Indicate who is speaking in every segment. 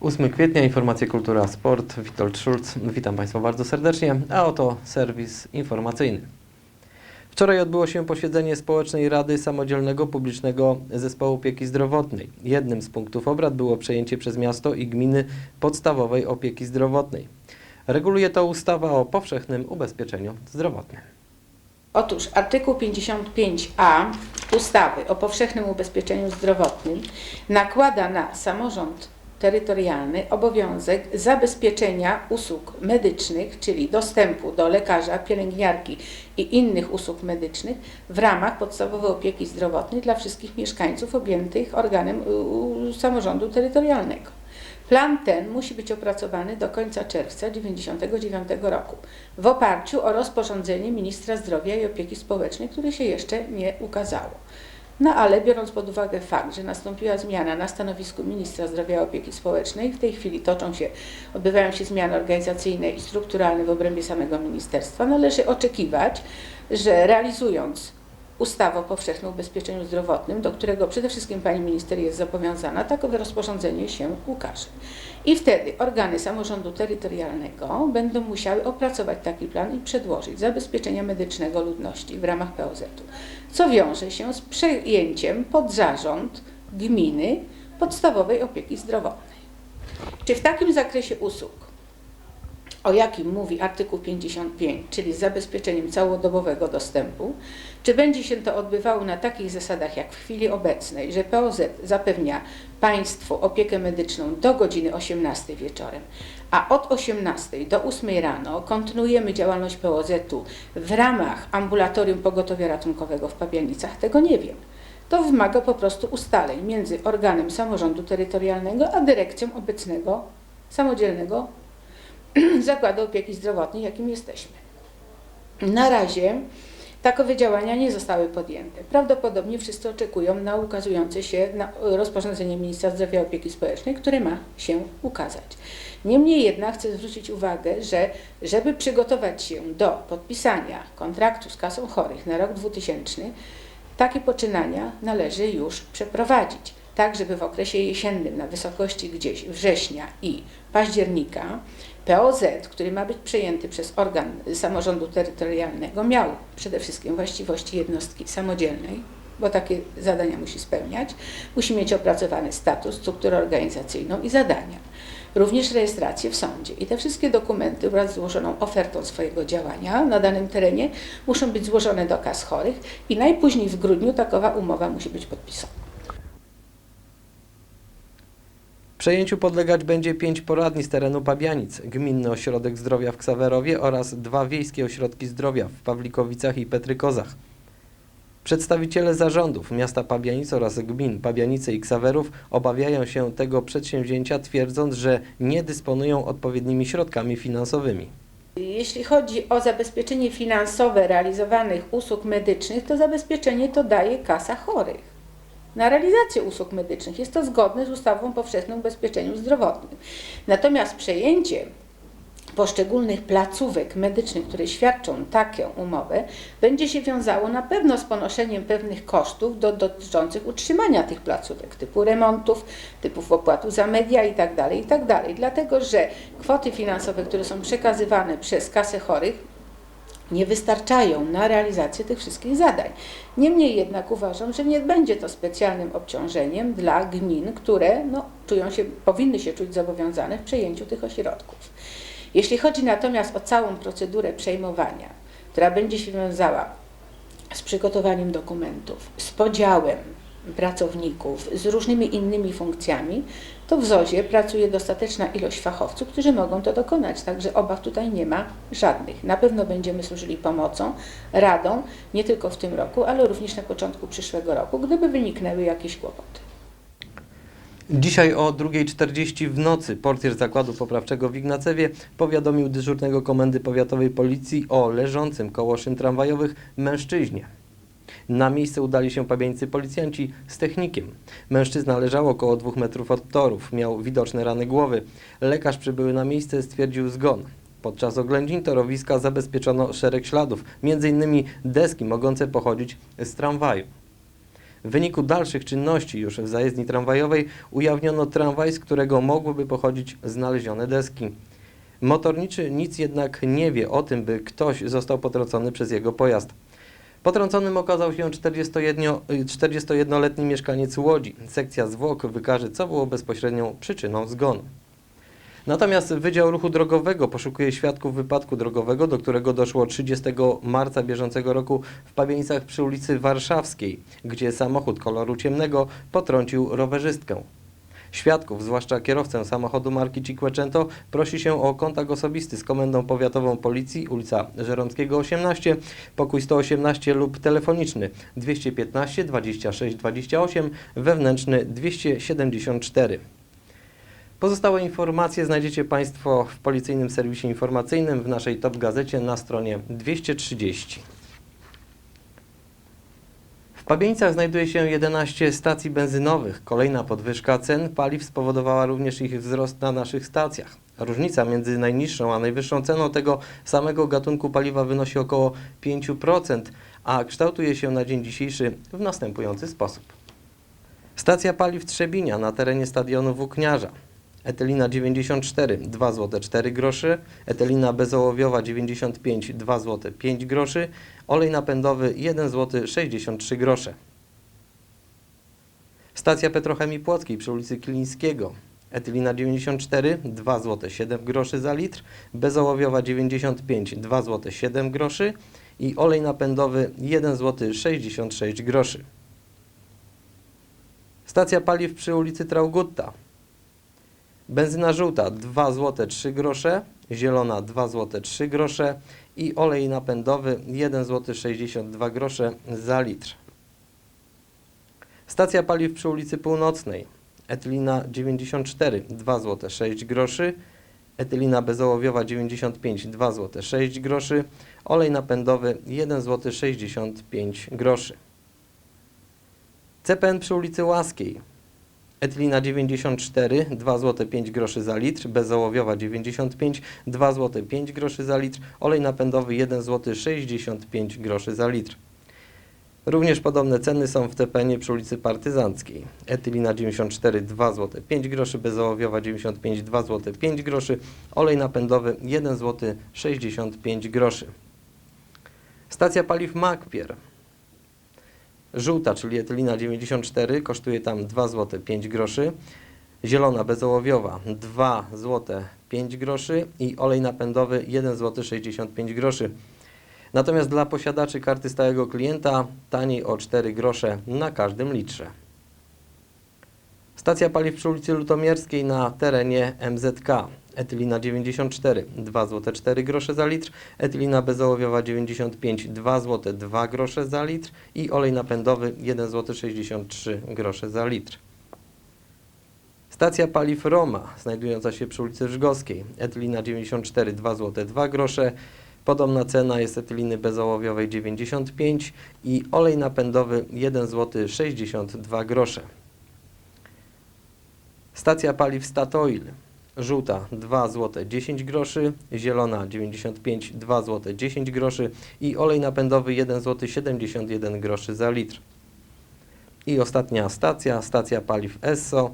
Speaker 1: 8 kwietnia, informacje Kultura Sport, Witold Schulz. Witam Państwa bardzo serdecznie, a oto serwis informacyjny. Wczoraj odbyło się posiedzenie Społecznej Rady Samodzielnego Publicznego Zespołu Opieki Zdrowotnej. Jednym z punktów obrad było przejęcie przez miasto i gminy podstawowej opieki zdrowotnej. Reguluje to ustawa o powszechnym ubezpieczeniu zdrowotnym.
Speaker 2: Otóż artykuł 55a ustawy o powszechnym ubezpieczeniu zdrowotnym nakłada na samorząd terytorialny obowiązek zabezpieczenia usług medycznych, czyli dostępu do lekarza, pielęgniarki i innych usług medycznych w ramach podstawowej opieki zdrowotnej dla wszystkich mieszkańców objętych organem samorządu terytorialnego. Plan ten musi być opracowany do końca czerwca 1999 roku w oparciu o rozporządzenie ministra zdrowia i opieki społecznej, które się jeszcze nie ukazało. No ale biorąc pod uwagę fakt, że nastąpiła zmiana na stanowisku ministra zdrowia i opieki społecznej, w tej chwili toczą się, odbywają się zmiany organizacyjne i strukturalne w obrębie samego ministerstwa, należy oczekiwać, że realizując ustawę o powszechnym ubezpieczeniu zdrowotnym, do którego przede wszystkim pani minister jest zobowiązana, takowe rozporządzenie się ukaże. I wtedy organy samorządu terytorialnego będą musiały opracować taki plan i przedłożyć zabezpieczenia medycznego ludności w ramach POZ-u, co wiąże się z przejęciem pod zarząd gminy podstawowej opieki zdrowotnej. Czy w takim zakresie usług, o jakim mówi artykuł 55, czyli zabezpieczeniem całodobowego dostępu, czy będzie się to odbywało na takich zasadach jak w chwili obecnej, że POZ zapewnia Państwu opiekę medyczną do godziny 18 wieczorem, a od 18 do 8 rano kontynuujemy działalność POZ-u w ramach ambulatorium pogotowia ratunkowego w Pabianicach, tego nie wiem. To wymaga po prostu ustaleń między organem samorządu terytorialnego a dyrekcją obecnego samodzielnego Zakładu Opieki Zdrowotnej, jakim jesteśmy. Na razie takowe działania nie zostały podjęte. Prawdopodobnie wszyscy oczekują na ukazujące się na rozporządzenie Ministra Zdrowia i Opieki Społecznej, które ma się ukazać. Niemniej jednak chcę zwrócić uwagę, że żeby przygotować się do podpisania kontraktu z kasą chorych na rok 2000, takie poczynania należy już przeprowadzić, tak żeby w okresie jesiennym na wysokości gdzieś września i października POZ, który ma być przejęty przez organ samorządu terytorialnego, miał przede wszystkim właściwości jednostki samodzielnej, bo takie zadania musi spełniać, musi mieć opracowany status, strukturę organizacyjną i zadania. Również rejestrację w sądzie. I te wszystkie dokumenty wraz z złożoną ofertą swojego działania na danym terenie muszą być złożone do kas chorych i najpóźniej w grudniu takowa umowa musi być podpisana.
Speaker 1: Przejęciu podlegać będzie pięć poradni z terenu Pabianic, Gminny Ośrodek Zdrowia w Ksawerowie oraz dwa wiejskie ośrodki zdrowia w Pawlikowicach i Petrykozach. Przedstawiciele zarządów miasta Pabianic oraz gmin Pabianice i Ksawerów obawiają się tego przedsięwzięcia, twierdząc, że nie dysponują odpowiednimi środkami finansowymi.
Speaker 2: Jeśli chodzi o zabezpieczenie finansowe realizowanych usług medycznych, to zabezpieczenie to daje kasa chorych. Na realizację usług medycznych jest to zgodne z ustawą o powszechnym ubezpieczeniu zdrowotnym. Natomiast przejęcie poszczególnych placówek medycznych, które świadczą taką umowę, będzie się wiązało na pewno z ponoszeniem pewnych kosztów do, dotyczących utrzymania tych placówek, typu remontów, typów opłatu za media itd., itd. Dlatego, że kwoty finansowe, które są przekazywane przez kasę chorych, nie wystarczają na realizację tych wszystkich zadań. Niemniej jednak uważam, że nie będzie to specjalnym obciążeniem dla gmin, które no, czują się, powinny się czuć zobowiązane w przejęciu tych ośrodków. Jeśli chodzi natomiast o całą procedurę przejmowania, która będzie się wiązała z przygotowaniem dokumentów, z podziałem pracowników, z różnymi innymi funkcjami, to w ZOzie pracuje dostateczna ilość fachowców, którzy mogą to dokonać, także obaw tutaj nie ma żadnych. Na pewno będziemy służyli pomocą, radą, nie tylko w tym roku, ale również na początku przyszłego roku, gdyby wyniknęły jakieś kłopoty.
Speaker 1: Dzisiaj o 2.40 w nocy portier zakładu poprawczego w Ignacewie powiadomił dyżurnego komendy powiatowej policji o leżącym koło szyn tramwajowych mężczyźnie. Na miejsce udali się pabieńcy policjanci z technikiem. Mężczyzna leżał około dwóch metrów od torów, miał widoczne rany głowy. Lekarz przybyły na miejsce stwierdził zgon. Podczas oględzin torowiska zabezpieczono szereg śladów, m.in. deski mogące pochodzić z tramwaju. W wyniku dalszych czynności już w zajezdni tramwajowej ujawniono tramwaj, z którego mogłyby pochodzić znalezione deski. Motorniczy nic jednak nie wie o tym, by ktoś został potrącony przez jego pojazd. Potrąconym okazał się 41 41-letni mieszkaniec Łodzi. Sekcja zwłok wykaże, co było bezpośrednią przyczyną zgonu. Natomiast Wydział Ruchu Drogowego poszukuje świadków wypadku drogowego, do którego doszło 30 marca bieżącego roku w Pawieńcach przy ulicy Warszawskiej, gdzie samochód koloru ciemnego potrącił rowerzystkę. Świadków, zwłaszcza kierowcę samochodu marki Cinquecento, prosi się o kontakt osobisty z Komendą Powiatową Policji, ulica Żeromskiego 18, pokój 118 lub telefoniczny 215 26 28, wewnętrzny 274. Pozostałe informacje znajdziecie Państwo w policyjnym serwisie informacyjnym w naszej top gazecie na stronie 230. W Pabieńcach znajduje się 11 stacji benzynowych. Kolejna podwyżka cen paliw spowodowała również ich wzrost na naszych stacjach. Różnica między najniższą a najwyższą ceną tego samego gatunku paliwa wynosi około 5%, a kształtuje się na dzień dzisiejszy w następujący sposób. Stacja paliw Trzebinia na terenie stadionu Włókniarza. Etylina 94 2 zł 4 groszy, etylina bezołowiowa 95 2 zł 5 groszy, olej napędowy 1 zł 63 grosze. Stacja Petrochemii Płockiej przy ulicy Kilińskiego. Etylina 94 2 zł 7 groszy za litr, bezołowiowa 95 2 zł 7 groszy i olej napędowy 1 zł 66 groszy. Stacja paliw przy ulicy Traugutta. Benzyna żółta 2 zł 3 grosze, zielona 2 zł 3 grosze i olej napędowy 1 zł 62 grosze za litr. Stacja paliw przy ulicy Północnej. Etylina 94 2 zł 6 groszy, etylina bezołowiowa 95 2 zł 6 groszy, olej napędowy 1 zł 65 groszy. CPN przy ulicy Łaskiej. Etylina 94, 2 zł 5 groszy za litr, bezołowiowa 95, 2 zł 5 groszy za litr, olej napędowy 1 zł 65 groszy za litr. Również podobne ceny są w CPN przy ulicy Partyzanckiej. Etylina 94, 2 zł 5 groszy, bezołowiowa 95, 2 zł 5 groszy, olej napędowy 1 zł 65 groszy. Stacja paliw Makpier. Żółta, czyli etylina 94, kosztuje tam 2 zł 5 groszy. Zielona bezołowiowa 2 zł 5 groszy i olej napędowy 1 zł 65 groszy. Natomiast dla posiadaczy karty stałego klienta taniej o 4 grosze na każdym litrze. Stacja paliw przy ulicy Lutomierskiej na terenie MZK. Etylina 94, 2 zł 4 grosze za litr, etylina bezołowiowa 95, 2 zł 2 grosze za litr i olej napędowy 1 zł 63 grosze za litr. Stacja paliw Roma, znajdująca się przy ulicy Żgowskiej. Etylina 94, 2 zł 2 grosze. Podobna cena jest etyliny bezołowiowej 95 i olej napędowy 1 zł 62 grosze. Stacja paliw Statoil. Żółta 2 zł 10 groszy, zielona 95 2 zł 10 groszy i olej napędowy 1 zł 71 groszy za litr. I ostatnia stacja, stacja paliw Esso.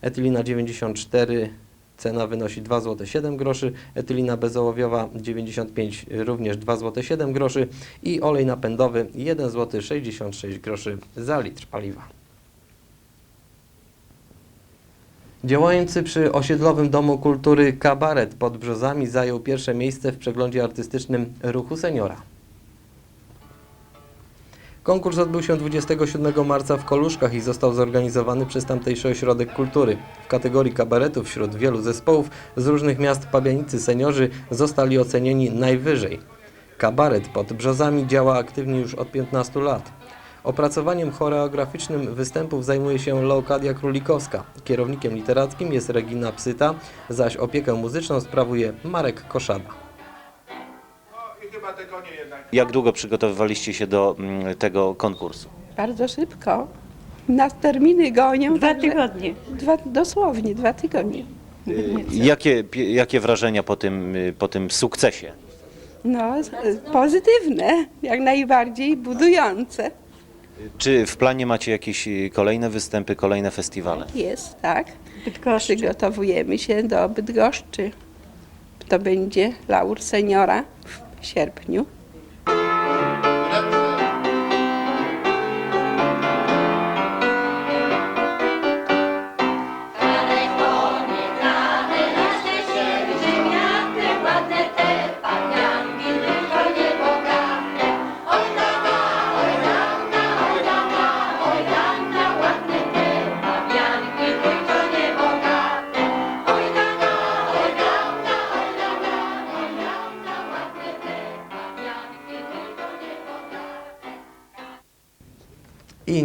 Speaker 1: Etylina 94 cena wynosi 2 zł 7 groszy, etylina bezołowiowa 95 również 2 zł 7 groszy i olej napędowy 1 zł 66 groszy za litr paliwa. Działający przy osiedlowym Domu Kultury kabaret pod Brzozami zajął pierwsze miejsce w przeglądzie artystycznym Ruchu Seniora. Konkurs odbył się 27 marca w Koluszkach i został zorganizowany przez tamtejszy ośrodek kultury. W kategorii kabaretu wśród wielu zespołów z różnych miast Pabianicy seniorzy zostali ocenieni najwyżej. Kabaret pod Brzozami działa aktywnie już od 15 lat. Opracowaniem choreograficznym występów zajmuje się Leokadia Królikowska. Kierownikiem literackim jest Regina Psyta, zaś opiekę muzyczną sprawuje Marek Koszada.
Speaker 3: I chyba te konie jednak.
Speaker 4: Jak długo przygotowywaliście się do mm, tego konkursu?
Speaker 5: Bardzo szybko. Nas terminy gonią.
Speaker 6: Dwa
Speaker 5: także-
Speaker 6: tygodnie.
Speaker 5: Dwa, dosłownie dwa tygodnie.
Speaker 4: Jakie, pi- jakie wrażenia po tym, y, po tym sukcesie?
Speaker 5: No, z- pozytywne, jak najbardziej budujące.
Speaker 4: Czy w planie macie jakieś y, kolejne występy, kolejne festiwale?
Speaker 5: Jest, tak.
Speaker 6: Bydgoszczy.
Speaker 5: Przygotowujemy się do Bydgoszczy. To będzie laur seniora w sierpniu.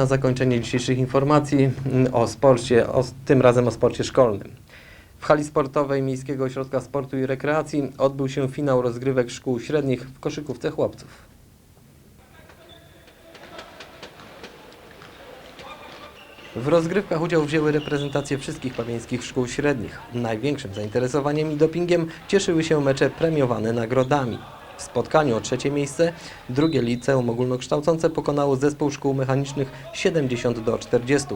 Speaker 1: Na zakończenie dzisiejszych informacji mm, o sporcie, o, tym razem o sporcie szkolnym. W hali sportowej Miejskiego Ośrodka Sportu i Rekreacji odbył się finał rozgrywek szkół średnich w koszykówce chłopców. W rozgrywkach udział wzięły reprezentacje wszystkich pamieńskich szkół średnich. Największym zainteresowaniem i dopingiem cieszyły się mecze premiowane nagrodami. W spotkaniu o trzecie miejsce drugie liceum ogólnokształcące pokonało zespół szkół mechanicznych 70 do 40.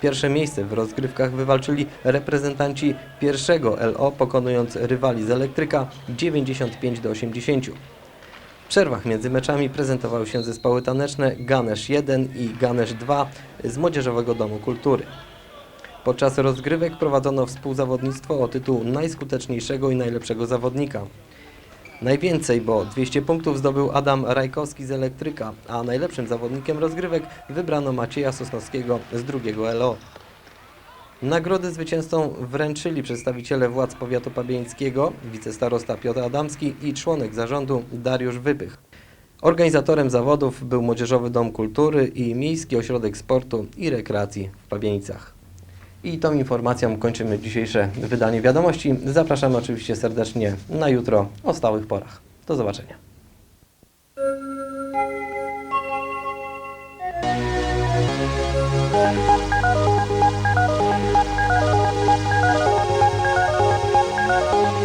Speaker 1: Pierwsze miejsce w rozgrywkach wywalczyli reprezentanci pierwszego LO pokonując rywali z elektryka 95 do 80. W przerwach między meczami prezentowały się zespoły taneczne Ganesz 1 i Ganesz 2 z Młodzieżowego Domu Kultury. Podczas rozgrywek prowadzono współzawodnictwo o tytuł najskuteczniejszego i najlepszego zawodnika. Najwięcej, bo 200 punktów zdobył Adam Rajkowski z Elektryka, a najlepszym zawodnikiem rozgrywek wybrano Macieja Sosnowskiego z drugiego LO. Nagrody zwycięzcom wręczyli przedstawiciele władz powiatu pabieńskiego, wicestarosta Piotr Adamski i członek zarządu Dariusz Wypych. Organizatorem zawodów był Młodzieżowy Dom Kultury i Miejski Ośrodek Sportu i Rekreacji w Pabieńcach. I tą informacją kończymy dzisiejsze wydanie wiadomości. Zapraszamy oczywiście serdecznie na jutro o stałych porach. Do zobaczenia.